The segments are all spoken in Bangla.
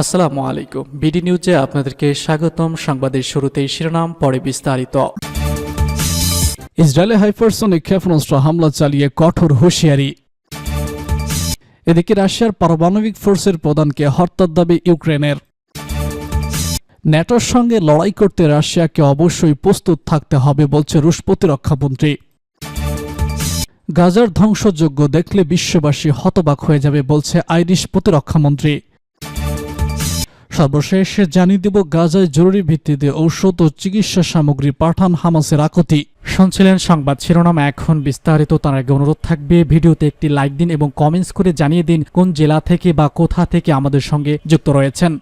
আসসালামু আলাইকুম। বিডি নিউজে আপনাদেরকে স্বাগতম। সংবাদের শুরুতেই শিরোনাম, পরে বিস্তারিত। ইসরায়েলে হাইপারসনিক ক্ষেপণাস্ত্র হামলা চালিয়ে কঠোর হুঁশিয়ারি। এদিকে রাশিয়ার পারমাণবিক ফোর্সের প্রধানকে হরতার দাবি ইউক্রেনের। ন্যাটোর সঙ্গে লড়াই করতে রাশিয়াকে অবশ্যই প্রস্তুত থাকতে হবে বলছে রুশ প্রতিরক্ষামন্ত্রী গাজার ধ্বংসযোগ্য দেখলে বিশ্ববাসী হতবাক হয়ে যাবে বলছে আইরিশ প্রতিরক্ষামন্ত্রী সর্বশেষ জানিয়ে দেব, গাজায় জরুরি ভিত্তিতে ঔষধ ও চিকিৎসা সামগ্রী পাঠান হামাসের আকতি। শুনছিলেন সংবাদ শিরোনাম, এখন বিস্তারিত, তার আগে অনুরোধ থাকবে, ভিডিওতে একটি লাইক দিন এবং কমেন্টস করে জানিয়ে দিন কোন জেলা থেকে বা কোথা থেকে আমাদের সঙ্গে যুক্ত রয়েছেন।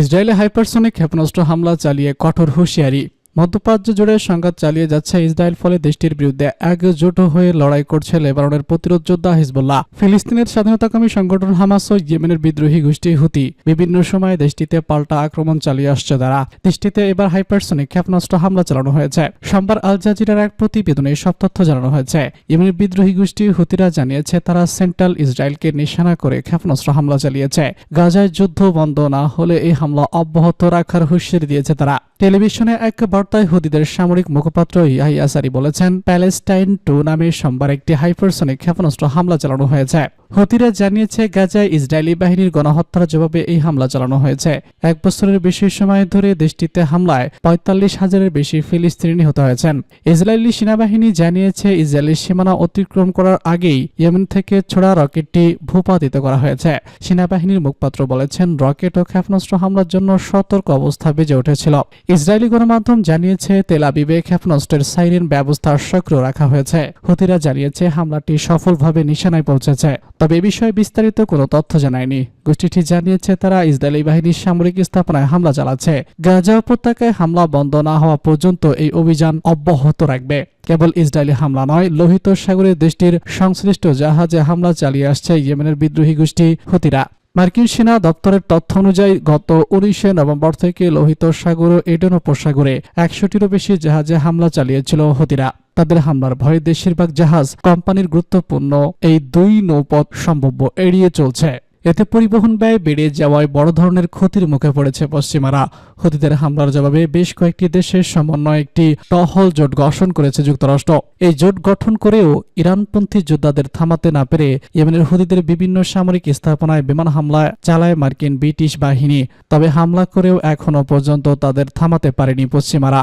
ইসরায়েলে হাইপারসনিক ক্ষেপণাস্ত্র হামলা চালিয়ে কঠোর হুঁশিয়ারি। মধ্যপ্রাচ্য জুড়ে সংঘাত চালিয়ে যাচ্ছে ইসরায়েল ফলে দেশটির বিরুদ্ধে একজোট হয়ে লড়াই করছে লেবাননের প্রতিরোধ যোদ্ধা হিজবুল্লাহ। ফিলিস্তিনের স্বাধীনতাকামী সংগঠন হামাস ও ইয়েমেনের বিদ্রোহী গোষ্ঠী হুতি। বিভিন্ন সময়ে দেশটিতে পাল্টা আক্রমণ চালিয়ে আসছে তারা। দেশটিতে এবার হাইপারসনিক ক্ষেপণাস্ত্র হামলা চালানো হয়েছে। সোমবার আল জাজিরার এক প্রতিবেদনে সব তথ্য জানানো হয়েছে। ইয়েমেনের বিদ্রোহী গোষ্ঠী হুতিরা জানিয়েছে, তারা সেন্ট্রাল ইসরায়েলকে নিশানা করে ক্ষেপণাস্ত্র হামলা চালিয়েছে। গাজায় যুদ্ধ বন্ধ না হলে এই হামলা অব্যাহত রাখার হুঁশিয়ারি দিয়েছে তারা। টেলিভিশনে এক বার্তায় হুদিদের সামরিক মুখপাত্র ইয়াহিয়া সারি বলেছেন, প্যালেস্টাইন টু নামে সোমবার একটি হাইপারসনিক ক্ষেপণাস্ত্র হামলা চালানো হয়েছে। হুতিরা জানিয়েছে, গাজায় ইসরায়েলি বাহিনীর গণহত্যার জবাবে এই হামলা চালানো হয়েছে। এক বছরের বেশি সময় ধরে দেশটিতে হামলায় পঁয়তাল্লিশ হাজারের বেশি ফিলিস্তিনি নিহত হয়েছেন। ইসরায়েলি সেনাবাহিনী জানিয়েছে, ইসরায়েলি সীমানা অতিক্রম করার আগেই ইয়েমেন থেকে ছোড়া রকেটটি ভূপাতিত করা হয়েছে। সেনাবাহিনীর মুখপাত্র বলেছেন, রকেট ও ক্ষেপণাস্ত্র হামলার জন্য সতর্ক অবস্থা বেজে উঠেছিল। ইসরায়েলি গণমাধ্যম জানিয়েছে, তেল আবিবে ক্ষেপণাস্ত্রের সাইরেন ব্যবস্থা সক্রিয় রাখা হয়েছে। হুতিরা জানিয়েছে, হামলাটি সফলভাবে নিশানায় পৌঁছেছে। তবে এ বিষয়ে বিস্তারিত কোনো তথ্য জানায়নি। গোষ্ঠীটি জানিয়েছে তারা ইসরায়েলি বাহিনীর সামরিক স্থাপনায় হামলা চালাচ্ছে। গাজা উপত্যকায় হামলা বন্ধ না হওয়া পর্যন্ত এই অভিযান অব্যাহত রাখবে। কেবল ইসরায়েলি হামলা নয়, লোহিত সাগরের দেশটির সংশ্লিষ্ট জাহাজে হামলা চালিয়ে আসছে ইয়েমেনের বিদ্রোহী গোষ্ঠী হুতিরা। মার্কিন সেনা দপ্তরের তথ্য অনুযায়ী গত উনিশে নভেম্বর থেকে লোহিত সাগর ও এডেন উপসাগরে একশোটিরও বেশি জাহাজে হামলা চালিয়েছিল হতিরা। তাদের হামলার ভয়ে বেশিরভাগ জাহাজ কোম্পানির গুরুত্বপূর্ণ এই দুই নৌপথ সম্ভাব্য এড়িয়ে চলছে। এতে পরিবহন ব্যয় বেড়ে যাওয়ায় বড় ধরনের ক্ষতির মুখে পড়েছে পশ্চিমারা। হুতিদের হামলার জবাবে বেশ কয়েকটি দেশের সমন্বয়ে একটি টহল জোট গঠন করেছে যুক্তরাষ্ট্র। এই জোট গঠন করেও ইরানপন্থী যোদ্ধাদের থামাতে না পেরে ইয়েমেনের হুদিদের বিভিন্ন সামরিক স্থাপনায় বিমান হামলা চালায় মার্কিন ব্রিটিশ বাহিনী। তবে হামলা করেও এখনও পর্যন্ত তাদের থামাতে পারেনি পশ্চিমারা।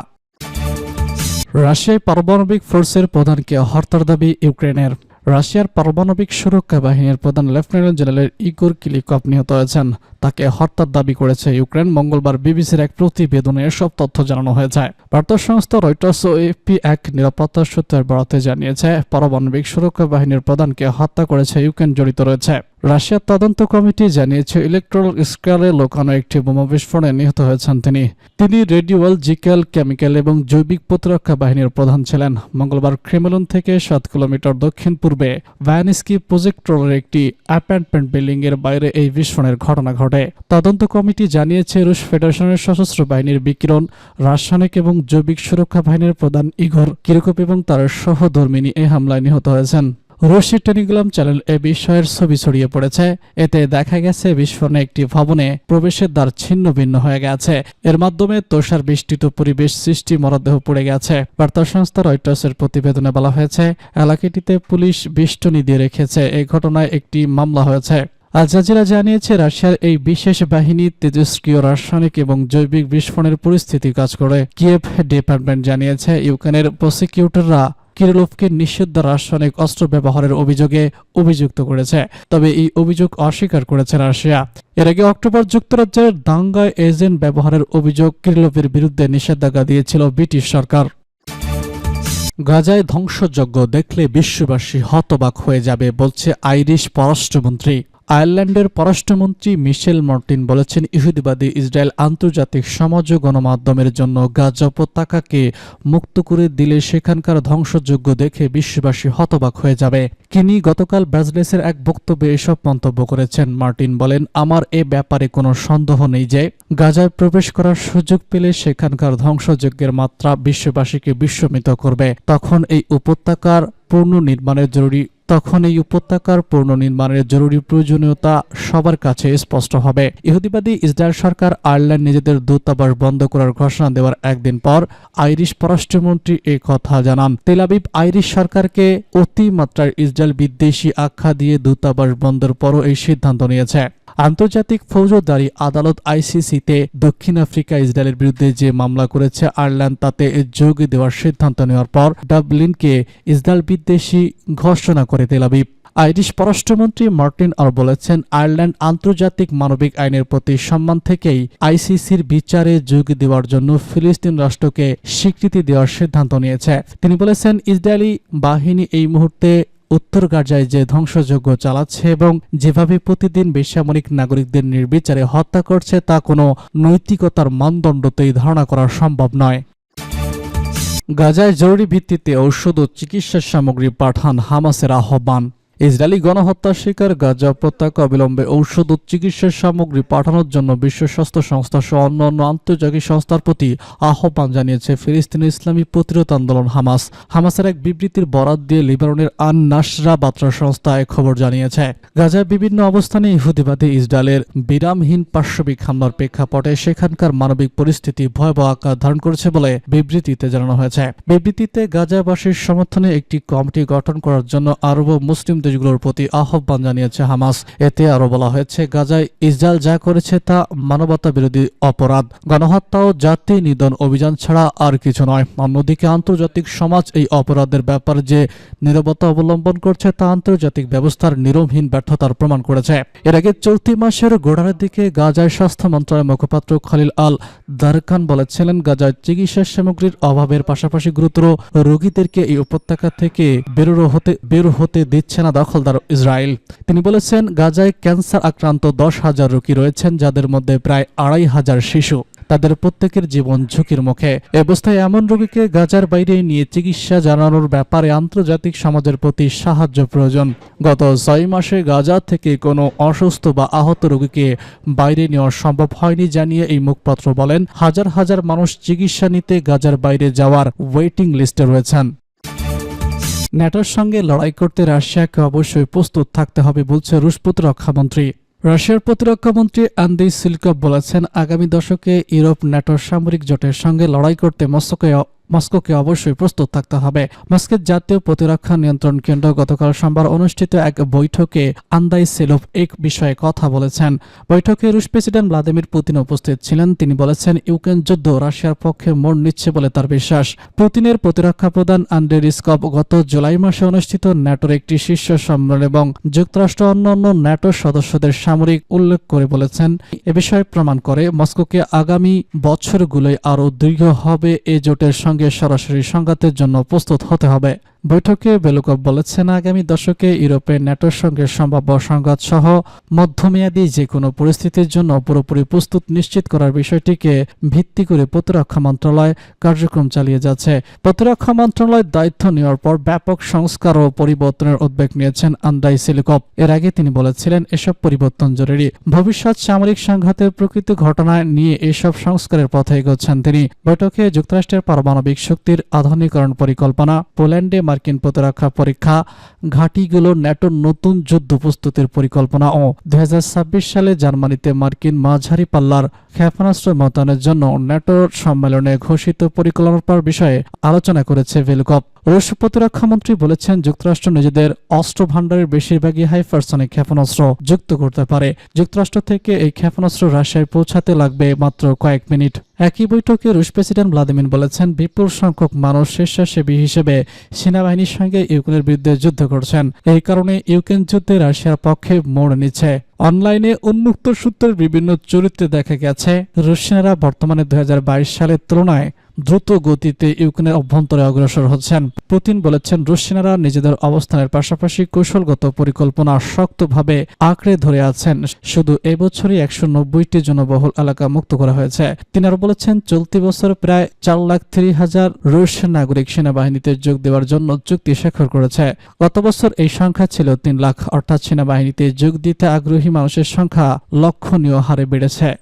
রাশিয়ায় পারমাণবিক ফোর্সের প্রধানকে হরতার দাবি ইউক্রেনের। রাশিয়ার পারমাণবিক সুরক্ষা বাহিনীর প্রধান লেফটেন্যান্ট জেনারেল ইগোর কিলিকভ নিহত হয়েছেন। তাকে হত্যার দাবি করেছে ইউক্রেন। মঙ্গলবার বিবিসির এক প্রতিবেদনে এসব তথ্য জানানো হয়েছে। বার্তা সংস্থা রয়টার্স ও এফপি এক নিরাপত্তা সূত্রের বরাতে জানিয়েছে, পারমাণবিক সুরক্ষা বাহিনীর প্রধানকে হত্যা করেছে ইউক্রেন জড়িত রয়েছে। রাশিয়ার তদন্ত কমিটি জানিয়েছে, ইলেকট্রল স্কেলে লোকানো একটি বোমা বিস্ফোরণে নিহত হয়েছেন তিনি। তিনি রেডিওলজিক্যাল কেমিক্যাল এবং জৈবিক প্রতিরক্ষা বাহিনীর প্রধান ছিলেন। মঙ্গলবার ক্রেমলন থেকে সাত কিলোমিটার দক্ষিণ পূর্বে ভ্যানিস্কি প্রজেক্টরের একটি অ্যাপার্টমেন্ট বিল্ডিং এর বাইরে এই বিস্ফোরণের ঘটনা ঘটে। তদন্ত কমিটি জানিয়েছে, রুশ ফেডারেশনের সশস্ত্র বাহিনীর বিকিরণ, রাসায়নিক এবং জৈবিক সুরক্ষা বাহিনীর প্রধান ইগর কিরকপ এবং তার সহধর্মিনী এই হামলায় নিহত হয়েছেন। রশি টেলিগ্রাম চ্যানেল এ বিষয়ের ছবি ছড়িয়ে পড়েছে। এতে দেখা গেছে, বিস্ফোরণে একটি ভবনে প্রবেশের দ্বার ছিন্ন ভিন্ন হয়ে গেছে। এর মাধ্যমে তোষার বৃষ্টিত পরিবেশ সৃষ্টি মরদেহ পড়ে গেছে। বার্তা সংস্থা রয়টার্সের প্রতিবেদনে বলা হয়েছে, এলাকাটিতে পুলিশ বেষ্টনী দিয়ে রেখেছে। এই ঘটনায় একটি মামলা হয়েছে। আল জাজিরা জানিয়েছে, রাশিয়ার এই বিশেষ বাহিনী তেজস্ক্রিয় রাসায়নিক এবং জৈবিক বিস্ফোরণের পরিস্থিতি কাজ করে। কিয়েভ ডিপার্টমেন্ট জানিয়েছে, ইউক্রেনের প্রসিকিউটররা কিরিলোভকে নিষিদ্ধ রাসায়নিক অস্ত্র ব্যবহারের অভিযোগে অভিযুক্ত করেছে। তবে এই অভিযোগ অস্বীকার করেছে রাশিয়া। এর আগে অক্টোবর যুক্তরাজ্যের দাঙ্গায় এজেন্ট ব্যবহারের অভিযোগ কিরিলোভের বিরুদ্ধে নিষেধাজ্ঞা দিয়েছিল ব্রিটিশ সরকার। গাজায় ধ্বংসযজ্ঞ দেখলে বিশ্ববাসী হতবাক হয়ে যাবে, বলছে আইরিশ পররাষ্ট্রমন্ত্রী। আয়ারল্যান্ডের পররাষ্ট্রমন্ত্রী মিশেল মার্টিন বলেছেন, ইহুদিবাদী ইসরায়েল আন্তর্জাতিক সমাজ ও গণমাধ্যমের জন্য গাজা উপত্যকাকে মুক্ত করে দিলে সেখানকার ধ্বংসযজ্ঞ দেখে বিশ্ববাসী হতবাক হয়ে যাবে। তিনি গতকাল ব্রাজলেসের এক বক্তব্যে এসব মন্তব্য করেছেন। মার্টিন বলেন, আমার এ ব্যাপারে কোনো সন্দেহ নেই যে, গাজায় প্রবেশ করার সুযোগ পেলে সেখানকার ধ্বংসযজ্ঞের মাত্রা বিশ্ববাসীকে বিস্মিত করবে। তখন এই উপত্যকার পুনর্নির্মাণের জরুরি তখন এই উপত্যকার পুনর্নির্মাণের জরুরি প্রয়োজনীয়তা সবার কাছে স্পষ্ট হবে। ইহুদিবাদী ইসরায়েল সরকার আয়ারল্যান্ড নিজেদের দূতাবাস বন্ধ করার ঘোষণা দেওয়ার একদিন পর আইরিশ পররাষ্ট্রমন্ত্রী এ কথা জানান। তেলাবিব আইরিশ সরকারকে অতিমাত্রায় ইসরায়েল বিদ্বেষী আখ্যা দিয়ে দূতাবাস বন্ধের পরও এই সিদ্ধান্ত নিয়েছে। আন্তর্জাতিক ফৌজদারি আদালত আইসিসিতে দক্ষিণ আফ্রিকা ইসরায়েলের বিরুদ্ধে যে মামলা করেছে আয়ারল্যান্ড, তাতে যোগ দেওয়ার সিদ্ধান্ত নেওয়ার পর ডাবলিনকে ইসরায়েল বিদ্বেষী ঘোষণা করে তেলাবিব আইরিশ পররাষ্ট্রমন্ত্রী মার্টিন আর বলেছেন, আয়ারল্যান্ড আন্তর্জাতিক মানবিক আইনের প্রতি সম্মান থেকেই আইসিসির বিচারে যোগ দেওয়ার জন্য ফিলিস্তিন রাষ্ট্রকে স্বীকৃতি দেওয়ার সিদ্ধান্ত নিয়েছে। তিনি বলেছেন, ইসরায়েলি বাহিনী এই মুহূর্তে উত্তর গাজায় যে ধ্বংসযজ্ঞ চালাচ্ছে এবং যেভাবে প্রতিদিন বেসামরিক নাগরিকদের নির্বিচারে হত্যা করছে, তা কোনো নৈতিকতার মানদণ্ডতেই ধারণা করা সম্ভব নয়। গাজায় জরুরি ভিত্তিতে ঔষধ ও চিকিৎসা সামগ্রী পাঠান হামাসের আহ্বান। ইসরায়েলি গণহত্যার শিকার গাজা উপত্যকা অবিলম্বে ঔষধ ও চিকিৎসা সামগ্রী পাঠানোর জন্য বিশ্ব স্বাস্থ্য সংস্থা সহ অন্যান্য আন্তর্জাতিক সংস্থার প্রতি আহ্বান জানিয়েছে ফিলিস্তিনের ইসলামী প্রতিরোধ আন্দোলন হামাস। হামাসের এক বিবৃতির বরাত দিয়ে লিবাননের আন নাসরা বার্তা সংস্থা এক খবর জানিয়েছে। গাজায় বিভিন্ন অবস্থানে ইহুদিবাদী ইসরায়েলের বিরামহীন পার্শ্ববিক হামলার প্রেক্ষাপটে সেখানকার মানবিক পরিস্থিতি ভয়াবহ আকার ধারণ করেছে বলে বিবৃতিতে জানানো হয়েছে। বিবৃতিতে গাজাবাসীর সমর্থনে একটি কমিটি গঠন করার জন্য আরব মুসলিম দেশগুলোর প্রতি আহ্বান জানিয়েছে হামাস। এতে আরও বলা হয়েছে, গাজায় ইসরায়েল যা করেছে তা মানবতা বিরোধী অপরাধ। গণহত্যা ও জাতি নিধন অভিযান ছাড়া আর কিছু নয়। অন্যদিকে আন্তর্জাতিক সমাজ এই অপরাধের ব্যাপারে যে নীরবতা অবলম্বন করছে তা আন্তর্জাতিক ব্যবস্থার নিরমহীন ব্যর্থতার প্রমাণ করেছে। এর আগে চলতি মাসের গোড়ার দিকে গাজায় স্বাস্থ্য মন্ত্রণালয়ের মুখপাত্র খালিল আল দারখান বলেছিলেন, গাজায় চিকিৎসা সামগ্রীর অভাবের পাশাপাশি গুরুতর রোগীদেরকে এই উপত্যকা থেকে বেরো হতে বের হতে দিচ্ছে না। দখলদার ইসরায়েল। তিনি বলেছেন, গাজায় ক্যান্সার আক্রান্ত দশ হাজার রোগী রয়েছেন, যাদের মধ্যে প্রায় আড়াই হাজার শিশু। তাদের প্রত্যেকের জীবন ঝুঁকির মুখে। অবস্থায় এমন রোগীকে গাজার বাইরে নিয়ে চিকিৎসা জানানোর ব্যাপারে আন্তর্জাতিক সমাজের প্রতি সাহায্য প্রয়োজন। গত ছয় মাসে গাজা থেকে কোনো অসুস্থ বা আহত রোগীকে বাইরে নেওয়া সম্ভব হয়নি জানিয়ে এই মুখপাত্র বলেন, হাজার হাজার মানুষ চিকিৎসা নিতে গাজার বাইরে যাওয়ার ওয়েটিং লিস্টে রয়েছেন। ন্যাটোর সঙ্গে লড়াই করতে রাশিয়াকে অবশ্যই প্রস্তুত থাকতে হবে, বলছে রুশ প্রতিরক্ষামন্ত্রী রাশিয়ার প্রতিরক্ষামন্ত্রী আন্দি সিলকভ বলেছেন, আগামী দশকে ইউরোপ ন্যাটোর সামরিক জোটের সঙ্গে লড়াই করতে মস্কোকে মস্কোকে অবশ্যই প্রস্তুত থাকতে হবে। মস্কোর জাতীয় প্রতিরক্ষা নিয়ন্ত্রণ কেন্দ্র গতকাল সোমবার অনুষ্ঠিত এক বৈঠকে আন্দাই সেলোভ এক বিষয়ে কথা বলেছেন। বৈঠকে রুশ প্রেসিডেন্ট ভ্লাদিমির পুতিন উপস্থিত ছিলেন। তিনি বলেছেন, ইউক্রেন যুদ্ধ রাশিয়ার পক্ষে মোড় নিচ্ছে বলে তার বিশ্বাস। পুতিনের প্রতিরক্ষা প্রধান আন্ড্রে রিস্কভ গত জুলাই মাসে অনুষ্ঠিত ন্যাটোর একটি শীর্ষ সম্মেলন এবং যুক্তরাষ্ট্র অন্যান্য ন্যাটোর সদস্যদের সামরিক উল্লেখ করে বলেছেন, এ বিষয়ে প্রমাণ করে, মস্কোকে আগামী বছরগুলোয় আরও দীর্ঘ হবে এ জোটের সঙ্গে। সরাসরি সংঘাতের জন্য প্রস্তুত হতে হবে। বৈঠকে বেলুকভ বলেছেন আগামী দশকে ইউরোপের ন্যাটোর সঙ্গে সম্ভাব্য সংঘাত সহ মধ্যমেয়াদী যে কোনো পরিস্থিতির জন্য পুরোপুরি প্রস্তুত নিশ্চিত করার বিষয়টিকে ভিত্তি করে প্রতিরক্ষা মন্ত্রণালয় কার্যক্রম চালিয়ে যাচ্ছে। প্রতিরক্ষা মন্ত্রণালয় দায়িত্ব নেওয়ার পর ব্যাপক সংস্কার ও পরিবর্তনের উদ্বেগ নিয়েছেন আন্দাই সিলিকপ। এর আগে তিনি বলেছিলেন, এসব পরিবর্তন জরুরি। ভবিষ্যৎ সামরিক সংঘাতের প্রকৃত ঘটনা নিয়ে এসব সংস্কারের পথে এগোচ্ছেন তিনি। বৈঠকে যুক্তরাষ্ট্রের পারমাণবিক শক্তির আধুনিকরণ পরিকল্পনা, পোল্যান্ডে মার্কিন প্রতিরক্ষা পরীক্ষা ঘাঁটিগুলো ন্যাটোর নতুন যুদ্ধ প্রস্তুতির পরিকল্পনা ও দু হাজার ছাব্বিশ সালে জার্মানিতে মার্কিন মাঝারি পাল্লার ক্ষেপণাস্ত্র মতানের জন্য ন্যাটোর সম্মেলনে ঘোষিত পরিকল্পনার বিষয়ে আলোচনা করেছে ভেলকপ। রুশ প্রতিরক্ষামন্ত্রী বলেছেন, যুক্তরাষ্ট্র নিজেদের অস্ত্র ভাণ্ডারের বেশিরভাগই হাইপারসনিক ক্ষেপণাস্ত্র যুক্ত করতে পারে। যুক্তরাষ্ট্র থেকে এই ক্ষেপণাস্ত্র রাশিয়ায় পৌঁছাতে লাগবে মাত্র কয়েক মিনিট। একই বৈঠকে রুশ প্রেসিডেন্ট ভ্লাদিমির বলেছেন, বিপুল সংখ্যক মানুষ স্বেচ্ছাসেবী হিসেবে সেনাবাহিনীর সঙ্গে ইউক্রেনের বিরুদ্ধে যুদ্ধ করছেন। এই কারণে ইউক্রেন যুদ্ধে রাশিয়ার পক্ষে মোড় নিচ্ছে। অনলাইনে উন্মুক্ত সূত্রের বিভিন্ন চরিত্রে দেখা গেছে, রুশ সেনারা বর্তমানে দু হাজার বাইশ সালের তুলনায় দ্রুত গতিতে ইউক্রেনের অভ্যন্তরে অগ্রসর হচ্ছেন। পুতিন বলেছেন রুশ সেনারা নিজেদের অবস্থানের পাশাপাশি কৌশলগত পরিকল্পনা শক্তভাবে আঁকড়ে ধরে আছেন। শুধু এবছরই একশো নব্বইটি জনবহুল এলাকা মুক্ত করা হয়েছে। তিনি আরও বলেছেন, চলতি বছর প্রায় চার লাখ ত্রিশ হাজার রুশ নাগরিক সেনাবাহিনীতে যোগ দেওয়ার জন্য চুক্তি স্বাক্ষর করেছে। গত বছর এই সংখ্যা ছিল তিন লাখ, অর্থাৎ সেনাবাহিনীতে যোগ দিতে আগ্রহী মানুষের সংখ্যা লক্ষণীয় হারে বেড়েছে।